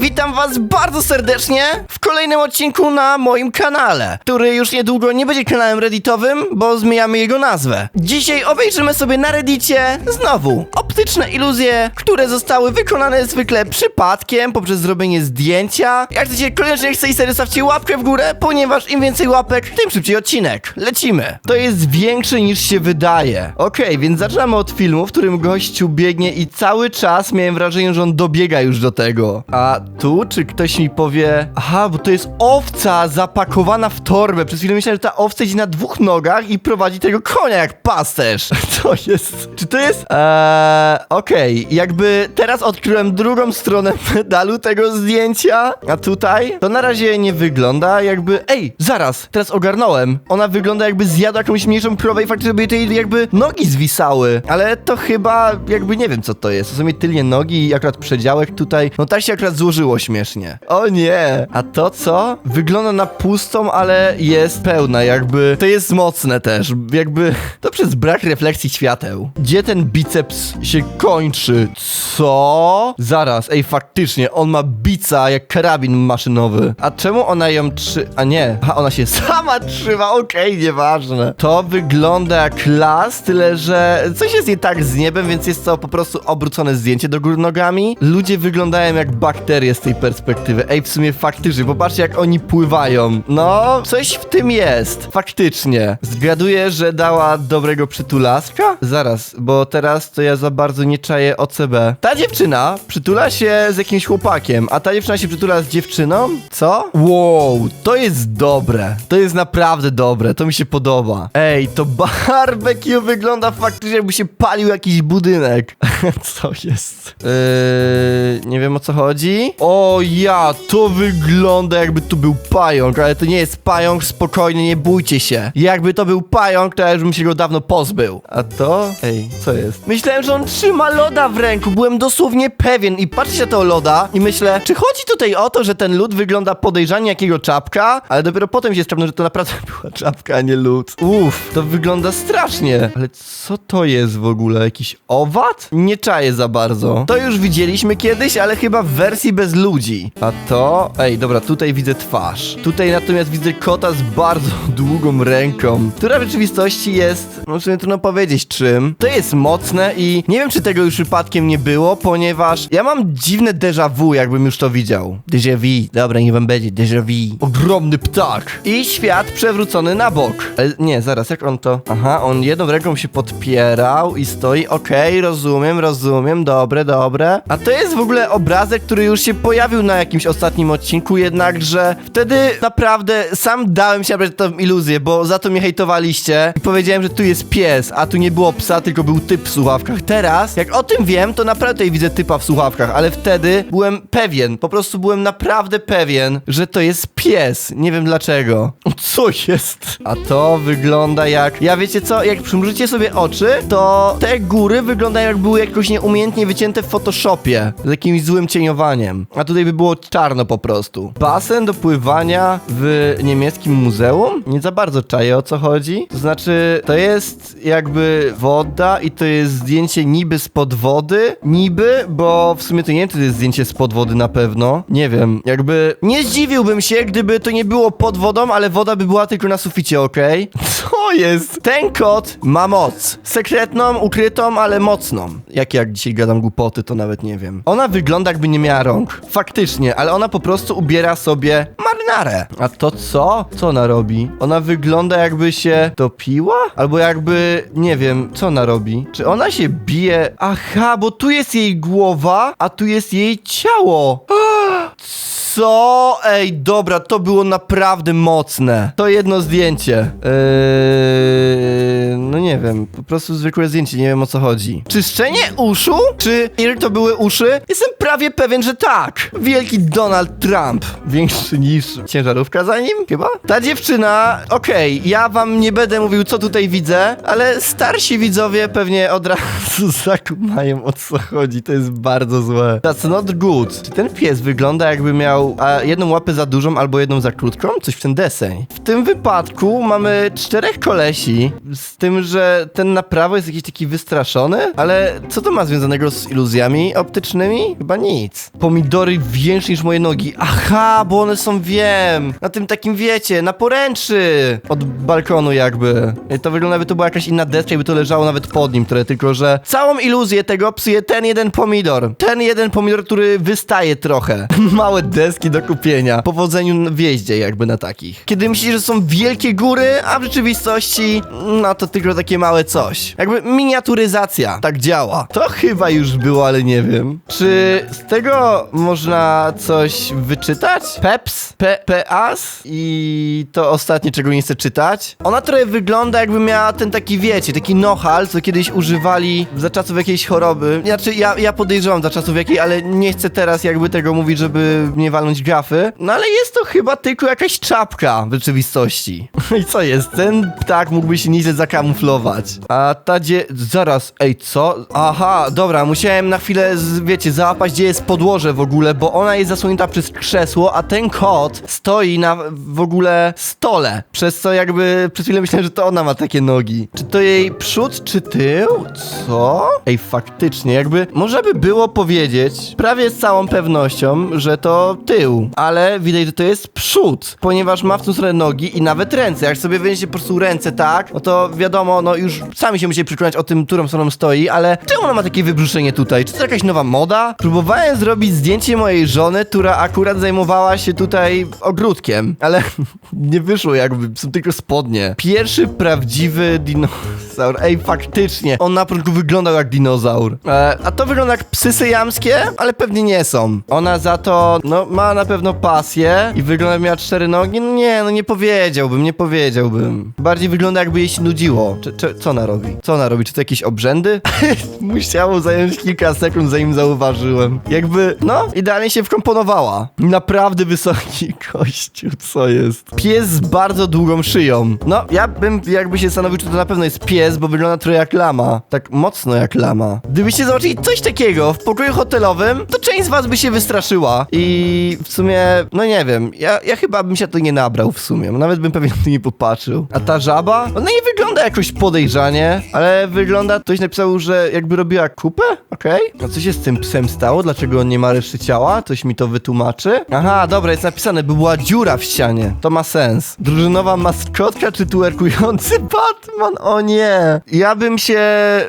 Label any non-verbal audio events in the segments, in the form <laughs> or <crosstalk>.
Witam was bardzo serdecznie w kolejnym odcinku na moim kanale, który już niedługo nie będzie kanałem redditowym, bo zmieniamy jego nazwę. Dzisiaj obejrzymy sobie na reddicie znowu optyczne iluzje, które zostały wykonane zwykle przypadkiem poprzez zrobienie zdjęcia. Jak chcecie koniecznie chcecie serii stawcie łapkę w górę, ponieważ im więcej łapek, tym szybciej odcinek. Lecimy. To jest większe niż się wydaje. Okej, więc zaczynamy od filmu, w którym gościu biegnie i cały czas miałem wrażenie, że on dobiega już do tego. A tu, czy ktoś mi powie, aha, bo to jest owca zapakowana w torbę. Przez chwilę myślałem, że ta owca idzie na dwóch nogach i prowadzi tego konia jak pasterz. <laughs> To jest, czy to jest, eee, okej, jakby teraz odkryłem drugą stronę <laughs> medalu tego zdjęcia, a tutaj to na razie nie wygląda jakby, ej, zaraz, teraz ogarnąłem. Ona wygląda jakby zjadła jakąś mniejszą krowę i faktycznie by tej jakby nogi zwisały, ale to chyba jakby nie wiem co to jest. Są jej tylnie nogi i akurat przedziałek tutaj, no tak się akurat złożyło śmiesznie. O nie, a to co? Wygląda na pustą, ale jest pełna, jakby to jest mocne też, jakby to przez brak refleksji świateł. Gdzie ten biceps się kończy? Co? Zaraz, ej, faktycznie, on ma bica jak karabin maszynowy. A czemu ona ją trzy... A nie, a ona się <laughs> sama trzyma, okej, nieważne. To wygląda jak las, tyle że coś jest nie tak z niebem, więc jest to po prostu obrócone zdjęcie do góry nogami. Ludzie wyglądają jak bakterie z tej perspektywy. Ej, w sumie faktycznie, popatrzcie jak oni pływają. No, coś w tym jest. Faktycznie. Zgaduję, że dała dobrego przytulaska? Zaraz, bo teraz to ja za bardzo nie czaję OCB. Ta dziewczyna przytula się z jakimś chłopakiem, a ta dziewczyna się przytula z dziewczyną? Co? Wow, to jest dobre. To jest naprawdę dobre, to mi się podoba. Ej, to barbecue wygląda faktycznie jakby się palił jakiś budynek. <laughs> Co jest? Yy, nie wiem o co chodzi. O ja, to wygląda jakby tu był pająk, ale to nie jest pająk, spokojnie, nie bójcie się. Jakby to był pająk, to ja już bym się go dawno pozbył. A to? Ej, co jest? Myślałem, że on trzyma loda w ręku, byłem dosłownie pewien i patrzę na tego loda i myślę, czy chodzi tutaj o to, że ten lód wygląda podejrzanie jakiego czapka, ale dopiero potem się sprawdziło, że to naprawdę <laughs> była czapka, a nie lód. Uff, to wygląda strasznie. Ale co to jest w ogóle? Jakiś owad? Nie czaję za bardzo. To już widzieliśmy kiedyś, ale chyba w wersji bez ludzi. A to? Ej, dobra, tutaj widzę twarz. Tutaj natomiast widzę kota z bardzo <laughs> długą ręką, która w rzeczywistości jest, no w sumie trudno powiedzieć czym. To jest mocne i nie wiem, czy tego już przypadkiem nie było, ponieważ ja mam dziwne déjà vu, jakbym już to widział. Déjà vu, dobra, nie wam będzie, déjà vu. Ogromny ptak. I świat przewrócony na bok. Ale nie, zaraz, jak on to... Aha, on jedną ręką się podpierał i stoi, okej, rozumiem, rozumiem, dobre, dobre. A to jest w ogóle obrazek, który już się pojawił na jakimś ostatnim odcinku, jednakże wtedy naprawdę sam dałem się nabrać tą iluzję, bo za to mnie hejtowaliście i powiedziałem, że tu jest pies, a tu nie było psa, tylko był typ w słuchawkach. Teraz, jak o tym wiem, to naprawdę tutaj widzę typa w słuchawkach, ale wtedy byłem pewien, po prostu byłem naprawdę pewien, że to jest pies. Nie wiem dlaczego. Co jest? A to wygląda jak... Ja wiecie co, jak przymrużycie sobie oczy, to te góry wyglądają jak były jakoś nieumiejętnie wycięte w Photoshopie. Z jakimś złym cieniowaniem. A tutaj by było czarno po prostu. Basen do pływania w niemieckim muzeum? Nie za bardzo czaję o co chodzi. To znaczy, to jest jakby woda i to jest zdjęcie niby spod wody. Niby, bo w sumie to nie to jest zdjęcie spod wody na pewno. Nie wiem. Jakby nie zdziwiłbym się, gdyby to nie było pod wodą, ale woda by była tylko na suficie, okej? <laughs> Co jest? Ten kot ma moc. Sekretną, ukrytą, ale mocną. Jak jak dzisiaj gadam głupoty, to nawet nie wiem. Ona wygląda jakby nie miała rąk. Faktycznie, ale ona po prostu ubiera sobie marynarę. A to co? Co ona robi? Ona wygląda jakby się topiła? Albo jakby, nie wiem, co ona robi? Czy ona się bije? Aha, bo tu jest jej głowa, a tu jest jej ciało. Co? Ej, dobra, to było naprawdę mocne. To jedno zdjęcie. Eee, no nie wiem, po prostu zwykłe zdjęcie, nie wiem o co chodzi. Czyszczenie uszu? Czy ir to były uszy? Jestem prawie pewien, że tak. Wielki Donald Trump. Większy niż ciężarówka za nim, chyba? Ta dziewczyna, okej, ja wam nie będę mówił, co tutaj widzę, ale starsi widzowie pewnie od razu <laughs> zakumają o co chodzi. To jest bardzo złe. That's not good. Czy ten pies wygląda jakby miał miał a, jedną łapę za dużą albo jedną za krótką, coś w ten deseń. W tym wypadku mamy czterech kolesi, z tym, że ten na prawo jest jakiś taki wystraszony, ale co to ma związanego z iluzjami optycznymi? Chyba nic. Pomidory większe niż moje nogi. Aha, bo one są, wiem, na tym takim, wiecie, na poręczy od balkonu jakby. I To wygląda, jakby to była jakaś inna deska, jakby to leżało nawet pod nim trochę, tylko że całą iluzję tego psuje ten jeden pomidor. Ten jeden pomidor, który wystaje trochę. <laughs> Małe deski do kupienia. Powodzeniu w jeździe jakby na takich. Kiedy myślisz, że są wielkie góry, a w rzeczywistości, no to tylko takie małe coś. Jakby miniaturyzacja tak działa. To chyba już było, ale nie wiem. Czy z tego można coś wyczytać? Peps? Pe Peas? I to ostatnie, czego nie chcę czytać. Ona trochę wygląda jakby miała ten taki, wiecie, taki nohal, co kiedyś używali za czasów jakiejś choroby. Znaczy, ja, ja podejrzewam za czasów jakiej, ale nie chcę teraz jakby tego mówić, żeby nie walnąć gafy. No ale jest to chyba tylko jakaś czapka w rzeczywistości. <laughs> I co jest? Ten ptak mógłby się nieźle zakamuflować. A ta dzie... Zaraz, ej, co? Aha, dobra, musiałem na chwilę, wiecie, załapać, gdzie jest podłoże w ogóle, bo ona jest zasłonięta przez krzesło, a ten kot stoi na w ogóle stole. Przez co jakby przez chwilę myślałem, że to ona ma takie nogi. Czy to jej przód, czy tył? Co? Ej, faktycznie, jakby można by było powiedzieć, prawie z całą pewnością, że to tył, ale widać, że to jest przód, ponieważ ma w tą stronę nogi i nawet ręce. Jak sobie weźmiecie po prostu ręce tak, no to wiadomo, no już sami się musieli przekonać o tym, którą stroną stoi, ale czemu ona ma takie wybruszenie tutaj? Czy to jakaś nowa moda? Próbowałem zrobić zdjęcie mojej żony, która akurat zajmowała się tutaj ogródkiem, ale <laughs> nie wyszło jakby, są tylko spodnie. Pierwszy prawdziwy dinozaur. Ej, faktycznie, on na początku wyglądał jak dinozaur. E, a to wygląda jak psy syjamskie, ale pewnie nie są. Ona za to, no, ma na pewno pasję i wygląda miała cztery nogi. No nie, no nie powiedziałbym, nie powiedziałbym. Bardziej wygląda jakby jej się nudziło. Czy, czy, co ona robi? Co ona robi? Czy to jakieś obrzędy? <laughs> Musiało zająć kilka sekund, zanim zauważyłem. Jakby, no, idealnie się wkomponowała. Naprawdę wysoki <laughs> kościół, co jest? Pies z bardzo długą szyją. No, ja bym jakby się zastanowił, czy to na pewno jest pies, bo wygląda trochę jak lama. Tak mocno jak lama. Gdybyście zobaczyli coś takiego w pokoju hotelowym, to część z was by się wystraszyła. I w sumie, no nie wiem, ja, ja chyba bym się tu nie nabrał w sumie. Nawet bym pewnie na to nie popatrzył. A ta żaba? Ona nie wygląda jakoś podejrzanie, ale wygląda, ktoś napisał, że jakby robiła kupę? Okej. A co się z tym psem stało? Dlaczego on nie ma reszty ciała? Ktoś mi to wytłumaczy? Aha, dobra, jest napisane, by była dziura w ścianie. To ma sens. Drużynowa maskotka czy tuerkujący <laughs> Batman? O nie. Ja bym się...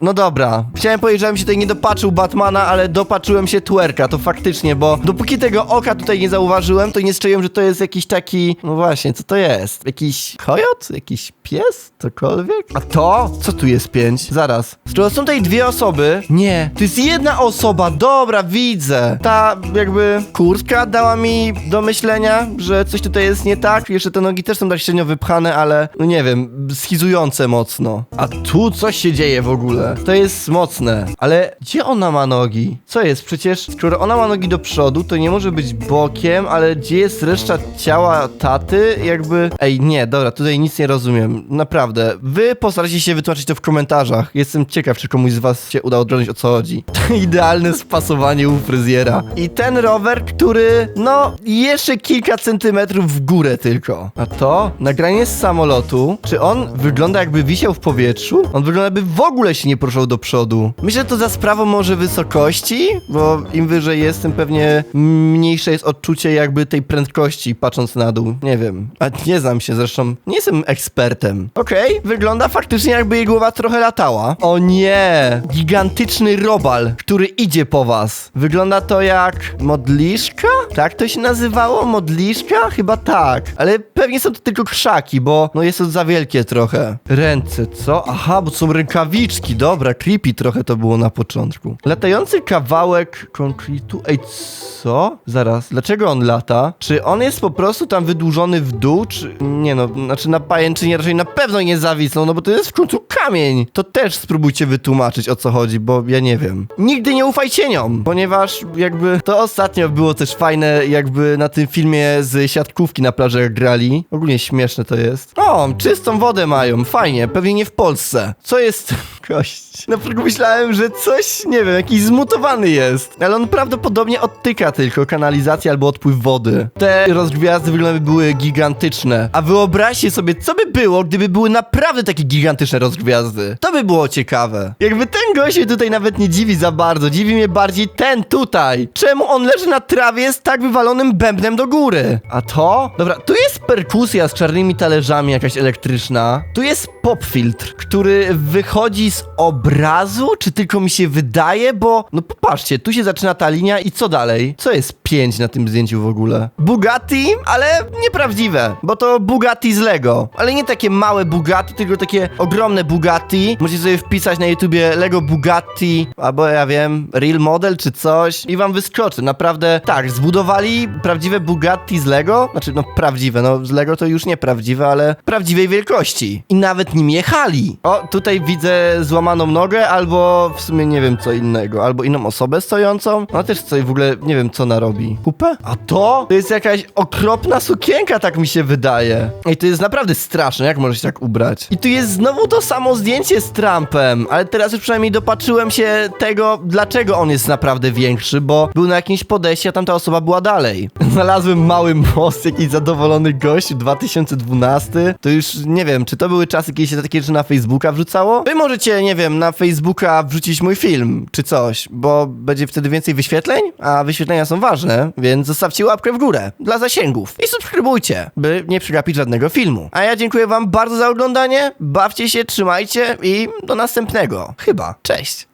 No dobra. Chciałem powiedzieć, że bym się tutaj nie dopatrzył Batmana, ale dopatrzyłem się twerka, to faktycznie, bo dopóki tego oka tutaj nie zauważyłem, to nie strzeliłem, że to jest jakiś taki... No właśnie, co to jest? Jakiś kojot? Jakiś pies? Cokolwiek? A to? Co tu jest pięć? Zaraz. Skoro są tutaj dwie osoby... Nie. To jest jedna osoba. Dobra, widzę. Ta jakby kurtka dała mi do myślenia, że coś tutaj jest nie tak. Jeszcze te nogi też są tak średnio wypchane, ale no nie wiem, schizujące mocno. A tu coś się dzieje w ogóle. To jest mocne. Ale gdzie ona ma nogi? Co jest? Przecież skoro ona ma nogi do przodu, to nie może być bokiem, ale gdzie jest reszta ciała taty? Jakby... Ej, nie, dobra, tutaj nic nie rozumiem. Naprawdę. Wy postarajcie się wytłumaczyć to w komentarzach. Jestem ciekaw, czy komuś z was się uda odgadnąć o co chodzi. To <laughs> idealne spasowanie u fryzjera. I ten rower, który, no, jeszcze kilka centymetrów w górę tylko. A to? Nagranie z samolotu. Czy on wygląda jakby wisiał w powietrzu? On wygląda jakby w ogóle się nie poruszał do przodu. Myślę, że to za sprawą może wysokości, bo im wyżej jestem, pewnie mniejsze jest odczucie jakby tej prędkości, patrząc na dół. Nie wiem. A nie znam się zresztą. Nie jestem ekspertem. Okej, wygląda faktycznie jakby jej głowa trochę latała. O nie! Gigantyczny robal, który idzie po was. Wygląda to jak modliszka? Tak to się nazywało? Modliszka? Chyba tak. Ale pewnie są to tylko krzaki, bo no jest to za wielkie trochę. Ręce, co? Aha, bo są rękawiczki. Dobra, creepy trochę to było na początku. Latający kawałek konkretu. Ej, co? Zaraz, dlaczego on lata? Czy on jest po prostu tam wydłużony w dół, czy... Nie no, znaczy na pajęczynie raczej na pewno nie zawisł no bo to jest w końcu kamień. To też spróbujcie wytłumaczyć o co chodzi, bo ja nie wiem. Nigdy nie ufaj cieniom, ponieważ jakby to ostatnio było też fajne, jakby na tym filmie z siatkówki na plaży grali. Ogólnie śmieszne to jest. O, czystą wodę mają, fajnie, pewnie nie w Polsce. Co jest... Kość. Na początku myślałem, że coś, nie wiem, jakiś zmutowany jest. Ale on prawdopodobnie odtyka tylko kanalizację albo odpływ wody. Te rozgwiazdy wyglądały były gigantyczne. A wyobraźcie sobie, co by było, gdyby były naprawdę takie gigantyczne rozgwiazdy. To by było ciekawe. Jakby ten gość się tutaj nawet nie dziwi za bardzo. Dziwi mnie bardziej ten tutaj. Czemu on leży na trawie z tak wywalonym bębnem do góry? A to? Dobra, tu jest perkusja z czarnymi talerzami jakaś elektryczna. Tu jest popfiltr, który wychodzi z obrazu? Czy tylko mi się wydaje? Bo, no popatrzcie, tu się zaczyna ta linia i co dalej? Co jest 5 na tym zdjęciu w ogóle? Bugatti? Ale nieprawdziwe, bo to Bugatti z Lego. Ale nie takie małe Bugatti, tylko takie ogromne Bugatti. Możecie sobie wpisać na YouTubie Lego Bugatti, albo ja wiem, Real Model czy coś i wam wyskoczy. Naprawdę, tak, zbudowali prawdziwe Bugatti z Lego. Znaczy, no prawdziwe, no z Lego to już nie prawdziwe, ale prawdziwej wielkości. I nawet nim jechali. O, tutaj widzę złamaną nogę, albo w sumie nie wiem co innego, albo inną osobę stojącą. Ona też coś w ogóle, nie wiem co ona robi. Kupę? A to? To jest jakaś okropna sukienka, tak mi się wydaje. Ej, to jest naprawdę straszne, jak może się tak ubrać? I tu jest znowu to samo zdjęcie z Trumpem, ale teraz już przynajmniej dopatrzyłem się tego, dlaczego on jest naprawdę większy, bo był na jakimś podejściu, a tamta osoba była dalej. <laughs> Znalazłem mały most, jakiś zadowolony gość, 2012. To już nie wiem, czy to były czasy, kiedy się takie rzeczy na Facebooka wrzucało? Wy możecie, nie wiem, na Facebooka wrzucić mój film, czy coś, bo będzie wtedy więcej wyświetleń, a wyświetlenia są ważne, więc zostawcie łapkę w górę dla zasięgów i subskrybujcie, by nie przegapić żadnego filmu. A ja dziękuję wam bardzo za oglądanie, bawcie się, trzymajcie i do następnego. Chyba. Cześć.